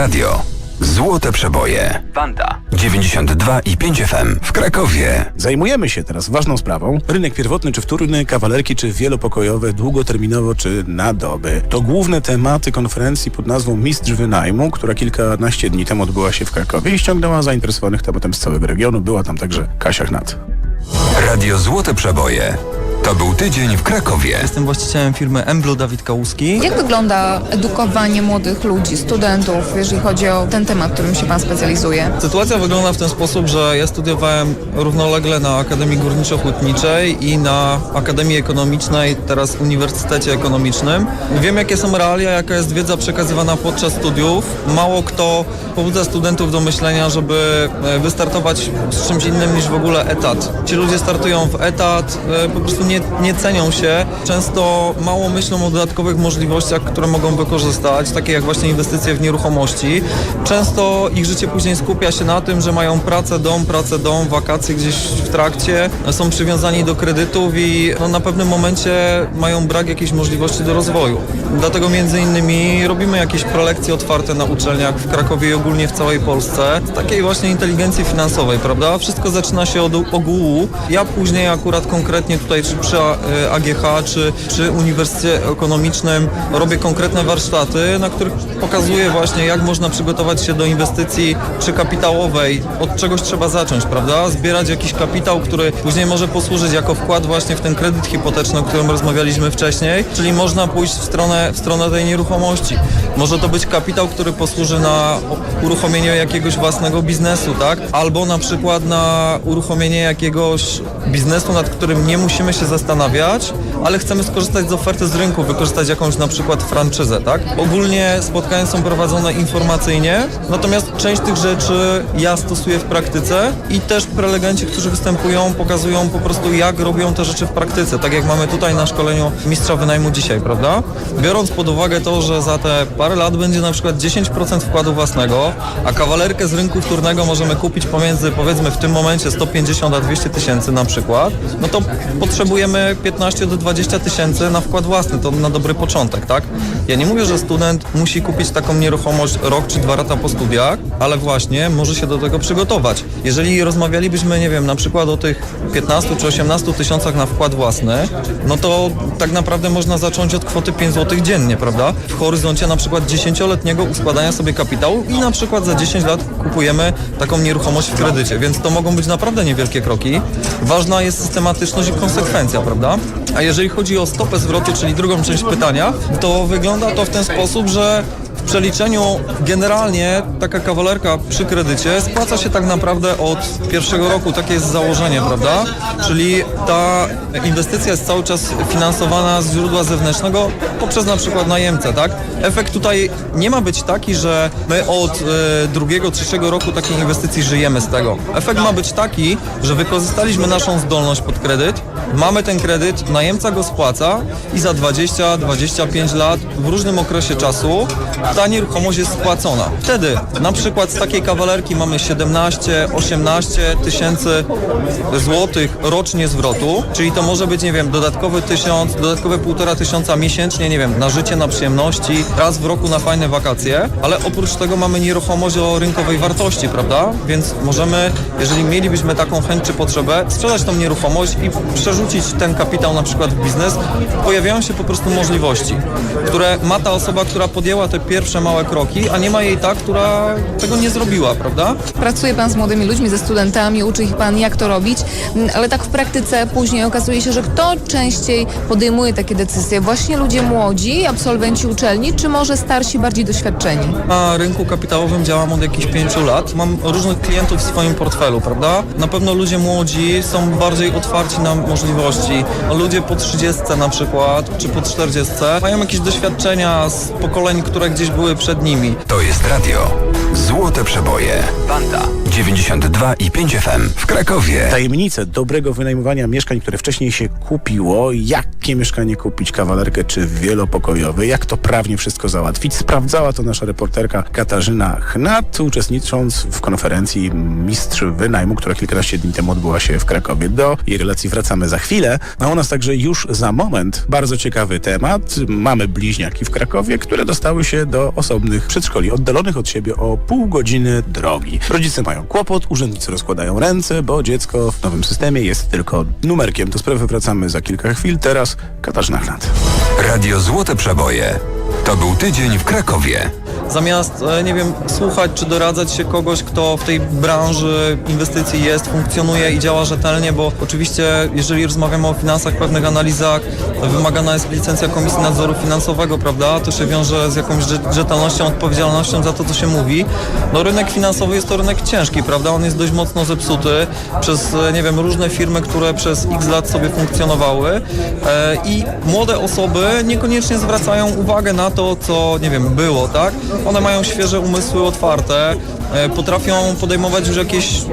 radio. Złote przeboje. Wanda. 92 i 5 FM w Krakowie. Zajmujemy się teraz ważną sprawą. Rynek pierwotny czy wtórny, kawalerki czy wielopokojowe, długoterminowo czy na doby. To główne tematy konferencji pod nazwą Mistrz Wynajmu, która kilkanaście dni temu odbyła się w Krakowie i ściągnęła zainteresowanych tematem z całego regionu. Była tam także Kasia Chnat. Radio Złote przeboje. To był tydzień w Krakowie. Jestem właścicielem firmy Emblu Dawid Kałuski. Jak wygląda edukowanie młodych ludzi, studentów, jeżeli chodzi o ten temat, którym się Pan specjalizuje? Sytuacja wygląda w ten sposób, że ja studiowałem równolegle na Akademii Górniczo-Hutniczej i na Akademii Ekonomicznej, teraz Uniwersytecie Ekonomicznym. Wiem, jakie są realia, jaka jest wiedza przekazywana podczas studiów. Mało kto pobudza studentów do myślenia, żeby e, wystartować z czymś innym niż w ogóle etat. Ci ludzie startują w etat, e, po prostu nie, nie cenią się, często mało myślą o dodatkowych możliwościach, które mogą wykorzystać, takie jak właśnie inwestycje w nieruchomości. Często ich życie później skupia się na tym, że mają pracę, dom, pracę, dom, wakacje gdzieś w trakcie, są przywiązani do kredytów i no, na pewnym momencie mają brak jakiejś możliwości do rozwoju. Dlatego między innymi robimy jakieś prelekcje otwarte na uczelniach w Krakowie i ogólnie w całej Polsce, takiej właśnie inteligencji finansowej, prawda? Wszystko zaczyna się od ogółu. Ja później akurat konkretnie tutaj przy e, AGH, czy przy Uniwersytecie Ekonomicznym robię konkretne warsztaty, na których pokazuję właśnie jak można przygotować się do inwestycji czy kapitałowej. Od czegoś trzeba zacząć, prawda? Zbierać jakiś kapitał, który później może posłużyć jako wkład właśnie w ten kredyt hipoteczny, o którym rozmawialiśmy wcześniej, czyli można pójść w stronę, w stronę tej nieruchomości. Może to być kapitał, który posłuży na uruchomienie jakiegoś własnego biznesu, tak? Albo na przykład na uruchomienie jakiegoś biznesu, nad którym nie musimy się zastanawiać, ale chcemy skorzystać z oferty z rynku, wykorzystać jakąś na przykład franczyzę, tak? Ogólnie spotkania są prowadzone informacyjnie, natomiast część tych rzeczy ja stosuję w praktyce i też prelegenci, którzy występują, pokazują po prostu jak robią te rzeczy w praktyce, tak jak mamy tutaj na szkoleniu mistrza wynajmu dzisiaj, prawda? Biorąc pod uwagę to, że za te parę lat będzie na przykład 10% wkładu własnego, a kawalerkę z rynku wtórnego możemy kupić pomiędzy powiedzmy w tym momencie 150 a 200 tysięcy na przykład, no to potrzebujemy 15 do 20 tysięcy na wkład własny, to na dobry początek, tak? Ja nie mówię, że student musi kupić taką nieruchomość rok czy dwa lata po studiach, ale właśnie może się do tego przygotować. Jeżeli rozmawialibyśmy, nie wiem, na przykład o tych 15 czy 18 tysiącach na wkład własny, no to tak naprawdę można zacząć od kwoty 5 zł dziennie, prawda? W horyzoncie na przykład 10-letniego uskładania sobie kapitału i na przykład za 10 lat kupujemy taką nieruchomość w kredycie, więc to mogą być naprawdę niewielkie kroki. Ważna jest systematyczność i konsekwencja, prawda? A jeżeli chodzi o stopę zwrotu, czyli drugą część pytania, to wygląda to w ten sposób, że w przeliczeniu generalnie taka kawalerka przy kredycie spłaca się tak naprawdę od pierwszego roku, takie jest założenie, prawda? Czyli ta inwestycja jest cały czas finansowana z źródła zewnętrznego poprzez na przykład najemcę, tak? Efekt tutaj nie ma być taki, że my od e, drugiego, trzeciego roku takiej inwestycji żyjemy z tego. Efekt ma być taki, że wykorzystaliśmy naszą zdolność pod kredyt, mamy ten kredyt, najemca go spłaca i za 20-25 lat w różnym okresie czasu ta nieruchomość jest spłacona. Wtedy na przykład z takiej kawalerki mamy 17-18 tysięcy złotych rocznie zwrotu, czyli to może być, nie wiem, dodatkowy tysiąc, dodatkowe półtora tysiąca miesięcznie, nie wiem, na życie, na przyjemności, raz w roku na fajne wakacje, ale oprócz tego mamy nieruchomość o rynkowej wartości, prawda? Więc możemy, jeżeli mielibyśmy taką chęć czy potrzebę, sprzedać tą nieruchomość i przerzucić ten kapitał na przykład w biznes. Pojawiają się po prostu możliwości, które ma ta osoba, która podjęła te pierwsze małe kroki, a nie ma jej ta, która tego nie zrobiła, prawda? Pracuje Pan z młodymi ludźmi, ze studentami, uczy ich Pan jak to robić, Mm, ale tak w praktyce później okazuje się, że kto częściej podejmuje takie decyzje? Właśnie ludzie młodzi, absolwenci uczelni, czy może starsi, bardziej doświadczeni? Na rynku kapitałowym działam od jakichś pięciu lat. Mam różnych klientów w swoim portfelu, prawda? Na pewno ludzie młodzi są bardziej otwarci na możliwości. Ludzie po 30 na przykład, czy po 40 mają jakieś doświadczenia z pokoleń, które gdzieś były przed nimi. To jest radio. Złote przeboje. Wanda. 92 i 5 FM w Krakowie. Tajemnice dobrego wynajmowania mieszkań, które wcześniej się kupiło, jakie jakie mieszkanie kupić, kawalerkę czy wielopokojowe, jak to prawnie wszystko załatwić. Sprawdzała to nasza reporterka Katarzyna Chnat, uczestnicząc w konferencji Mistrz Wynajmu, która kilkanaście dni temu odbyła się w Krakowie. Do jej relacji wracamy za chwilę, a u nas także już za moment bardzo ciekawy temat. Mamy bliźniaki w Krakowie, które dostały się do osobnych przedszkoli, oddalonych od siebie o pół godziny drogi. Rodzice mają kłopot, urzędnicy rozkładają ręce, bo dziecko w nowym systemie jest tylko numerkiem. Do sprawy wracamy za kilka chwil. Teraz Katarzyna. Radio Złote Przeboje. To był tydzień w Krakowie. Zamiast, e, nie wiem, słuchać czy doradzać się kogoś, kto w tej branży inwestycji jest, funkcjonuje i działa rzetelnie, bo oczywiście, jeżeli rozmawiamy o finansach, pewnych analizach, wymagana jest licencja Komisji Nadzoru Finansowego, prawda? To się wiąże z jakąś rze- rzetelnością, odpowiedzialnością za to, co się mówi. No rynek finansowy jest to rynek ciężki, prawda? On jest dość mocno zepsuty przez, e, nie wiem, różne firmy, które przez x lat sobie funkcjonowały e, i młode osoby niekoniecznie zwracają uwagę na to, co, nie wiem, było, tak? One mają świeże umysły otwarte, e, potrafią podejmować już jakieś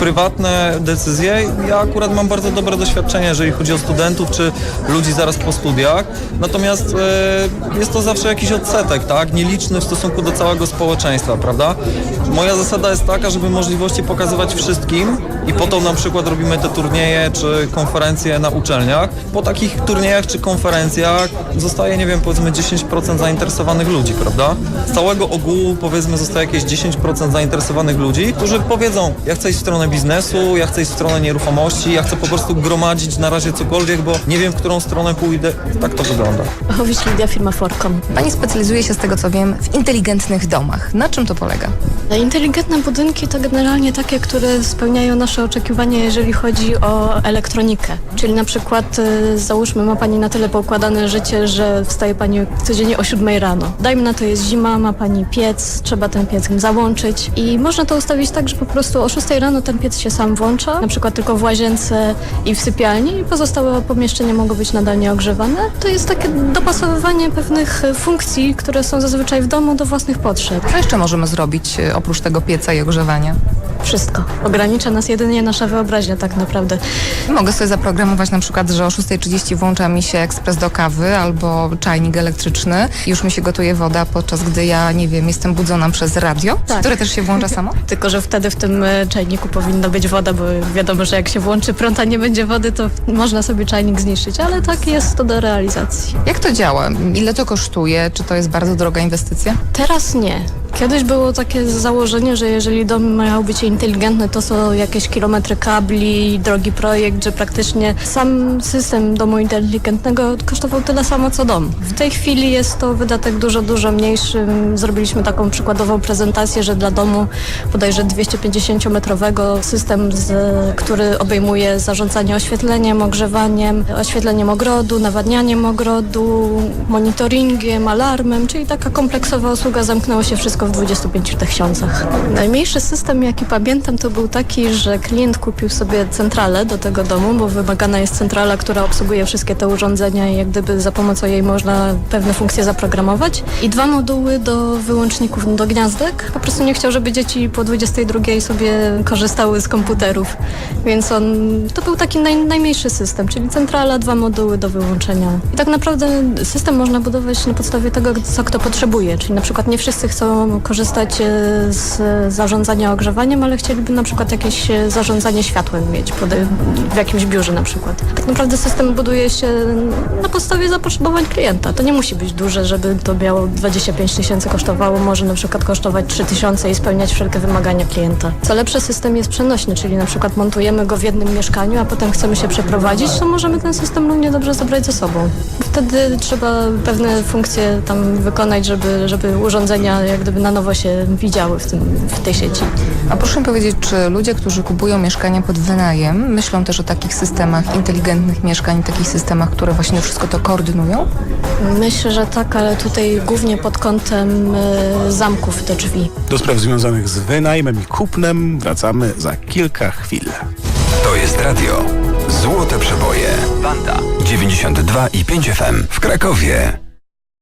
prywatne decyzje. Ja akurat mam bardzo dobre doświadczenie, jeżeli chodzi o studentów czy ludzi zaraz po studiach. Natomiast e, jest to zawsze jakiś odsetek, tak? Nieliczny w stosunku do całego społeczeństwa, prawda? Moja zasada jest taka, żeby możliwości pokazywać wszystkim i po to na przykład robimy te turnieje czy konferencje na uczelniach. Po takich turniejach czy konferencjach zostaje, nie wiem, powiedzmy 10% zainteresowanych ludzi, prawda? Z całego ogółu powiedzmy zostaje jakieś 10% zainteresowanych ludzi, którzy powiedzą, ja chcę iść w stronę biznesu, ja chcę iść w stronę nieruchomości, ja chcę po prostu gromadzić na razie cokolwiek, bo nie wiem, w którą stronę pójdę. Tak to wygląda. Ochowicz Lidia, firma Forcom. Pani specjalizuje się z tego co wiem w inteligentnych domach. Na czym to polega? Inteligentne budynki to generalnie takie, które spełniają nasze oczekiwania, jeżeli chodzi o elektronikę. Czyli na przykład y, załóżmy ma Pani na tyle poukładane życie, że wstaje Pani codziennie o 7 rano. Dajmy na to jest zima, ma Pani piec, trzeba ten piec załączyć i można to ustawić tak, że po prostu o 6 rano ten piec się sam włącza, na przykład tylko w łazience i w sypialni i pozostałe pomieszczenia mogą być nadal nieogrzewane. To jest takie dopasowywanie pewnych y, funkcji, które są zazwyczaj w domu do własnych potrzeb. Co jeszcze możemy zrobić e, oprócz tego pieca i ogrzewania? Wszystko. Ogranicza nas jedynie nasza wyobraźnia tak naprawdę. Mogę sobie zaprogramować na przykład, że o 6.30 włącza mi się ekspres do kawy albo czajnik elektryczny. Już mi się gotuje woda, podczas gdy ja, nie wiem, jestem budzona przez radio, Tak. które też się włącza samo. Tylko, że wtedy w tym e, czajniku powinna być woda, bo wiadomo, że jak się włączy prąd, a nie będzie wody, to można sobie czajnik zniszczyć, ale tak jest to do realizacji. Jak to działa? Ile to kosztuje? Czy to jest bardzo droga inwestycja? Teraz nie. Kiedyś było takie założenie, że jeżeli dom miał być inteligentny, to są jakieś kilometry kabli, drogi projekt, że praktycznie sam system domu inteligentnego kosztował tyle samo co dom. W tej chwili jest to wydatek dużo, dużo mniejszy. Zrobiliśmy taką przykładową prezentację, że dla domu bodajże 250-metrowego system, z, który obejmuje zarządzanie oświetleniem, ogrzewaniem, oświetleniem ogrodu, nawadnianiem ogrodu, monitoringiem, alarmem, czyli taka kompleksowa usługa zamknęło się wszystko w 25 tysiącach. Najmniejszy system, jaki pamiętam, to był taki, że klient kupił sobie centralę do tego domu, bo wymagana jest centrala, która obsługuje wszystkie te urządzenia i jak gdyby za pomocą jej można pewne funkcje zaprogramować. I dwa moduły do wyłączników do gniazdek. Po prostu nie chciał, żeby dzieci po 22 sobie korzystały z komputerów. Więc on, to był taki naj, najmniejszy system, czyli centrala, dwa moduły do wyłączenia. I tak naprawdę system można budować na podstawie tego, co kto potrzebuje. Czyli na przykład nie wszyscy chcą korzystać e, z zarządzania ogrzewaniem, ale chcieliby na przykład jakieś e, zarządzanie światłem mieć pode- w jakimś biurze na przykład. Tak naprawdę system buduje się na podstawie zapotrzebowań klienta. To nie musi być duże, żeby to miało 25 tysięcy kosztowało. Może na przykład kosztować 3 tysiące i spełniać wszelkie wymagania klienta. Co lepsze, system jest przenośny, czyli na przykład montujemy go w jednym mieszkaniu, a potem chcemy się przeprowadzić, to możemy ten system równie dobrze zabrać ze sobą. Wtedy trzeba pewne funkcje tam wykonać, żeby, żeby urządzenia jak gdyby na nowo się widziały w, tym, w tej sieci. A proszę mi powiedzieć, czy ludzie, którzy kupują mieszkania pod wynajem, myślą też o takich systemach inteligentnych mieszkań, takich systemach, które właśnie wszystko to koordynują? Myślę, że tak, ale tutaj głównie pod kątem e, zamków do drzwi. Do spraw związanych z wynajmem i kupnem wracamy za kilka chwil. To jest radio Złote Przeboje. Wanda 92 i 5 FM w Krakowie.